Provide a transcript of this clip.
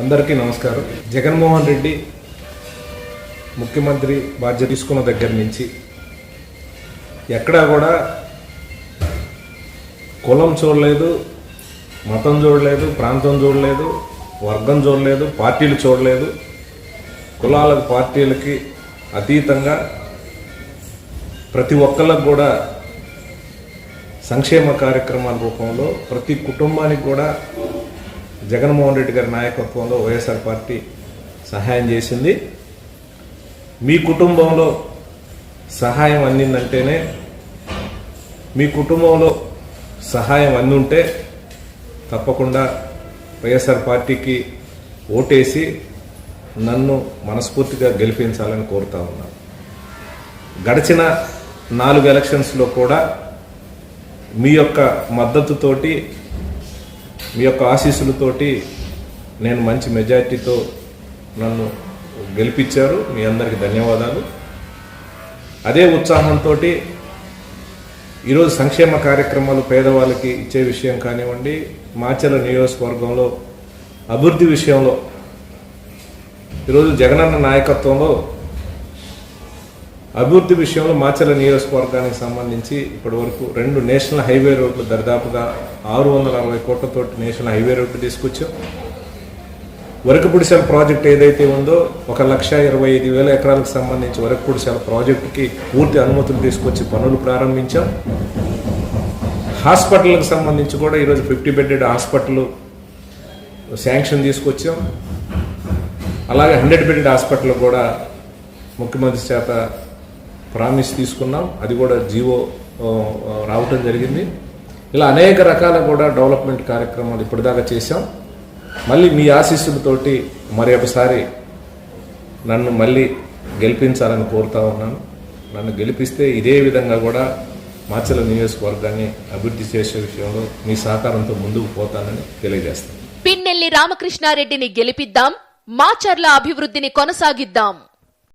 అందరికీ నమస్కారం. జగన్మోహన్ రెడ్డి ముఖ్యమంత్రి బాధ్యత తీసుకున్న దగ్గర నుంచి ఎక్కడా కూడా కులం చూడలేదు మతం చూడలేదు ప్రాంతం చూడలేదు వర్గం చూడలేదు పార్టీలు చూడలేదు. కులాలకు పార్టీలకి అతీతంగా ప్రతి ఒక్కళ్ళకు కూడా సంక్షేమ కార్యక్రమాల రూపంలో ప్రతి కుటుంబానికి కూడా జగన్మోహన్ రెడ్డి గారి నాయకత్వంలో వైఎస్ఆర్ పార్టీ సహాయం చేసింది. మీ కుటుంబంలో సహాయం అందిందంటేనే మీ కుటుంబంలో సహాయం అందుంటే తప్పకుండా వైఎస్ఆర్ పార్టీకి ఓటేసి నన్ను మనస్ఫూర్తిగా గెలిపించాలని కోరుతా ఉన్నాను. గడిచిన నాలుగు ఎలక్షన్స్లో కూడా మీ యొక్క మద్దతుతోటి మీ యొక్క ఆశీస్సులతోటి నేను మంచి మెజారిటీతో నన్ను గెలిపించారు. మీ అందరికీ ధన్యవాదాలు. అదే ఉత్సాహంతో ఈరోజు సంక్షేమ కార్యక్రమాలు పేదవాళ్ళకి ఇచ్చే విషయం కానివ్వండి మాచల నియోజకవర్గంలో అభివృద్ధి విషయంలో ఈరోజు జగనన్న నాయకత్వంలో అభివృద్ధి విషయంలో మాచల నియోజకవర్గానికి సంబంధించి ఇప్పటి వరకు రెండు నేషనల్ హైవే రోడ్లు దరిదాపుగా ఆరు వందల అరవై కోట్లతోటి నేషనల్ హైవే రోడ్లు తీసుకొచ్చాం. వరకపుడిసెల ప్రాజెక్ట్ ఏదైతే ఉందో ఒక లక్ష ఇరవై ఐదు వేల ఎకరాలకు సంబంధించి వరకపుడిసెల ప్రాజెక్టుకి పూర్తి అనుమతులు తీసుకొచ్చి పనులు ప్రారంభించాం. హాస్పిటల్కి సంబంధించి కూడా ఈరోజు ఫిఫ్టీ బెడ్డెడ్ హాస్పిటల్ శాంక్షన్ తీసుకొచ్చాం. అలాగే హండ్రెడ్ బెడ్డెడ్ హాస్పిటల్ కూడా ముఖ్యమంత్రి చేత ప్రామిస్ తీసుకున్నాం. అది కూడా జీవో రావటం జరిగింది. ఇలా అనేక రకాల కూడా డెవలప్మెంట్ కార్యక్రమాలు ఇప్పటిదాకా చేశాం. మళ్ళీ మీ ఆశీస్సులతోటి మరి ఒకసారి నన్ను మళ్ళీ గెలిపించాలని కోరుతా ఉన్నాను. నన్ను గెలిపిస్తే ఇదే విధంగా కూడా మాచల నియోజకవర్గాన్ని అభివృద్ధి చేసే విషయంలో మీ సహకారంతో ముందుకు పోతానని తెలియజేస్తాను. పిన్నెల్లి రామకృష్ణారెడ్డిని గెలిపిద్దాం. మాచర్ల అభివృద్ధిని కొనసాగిద్దాం.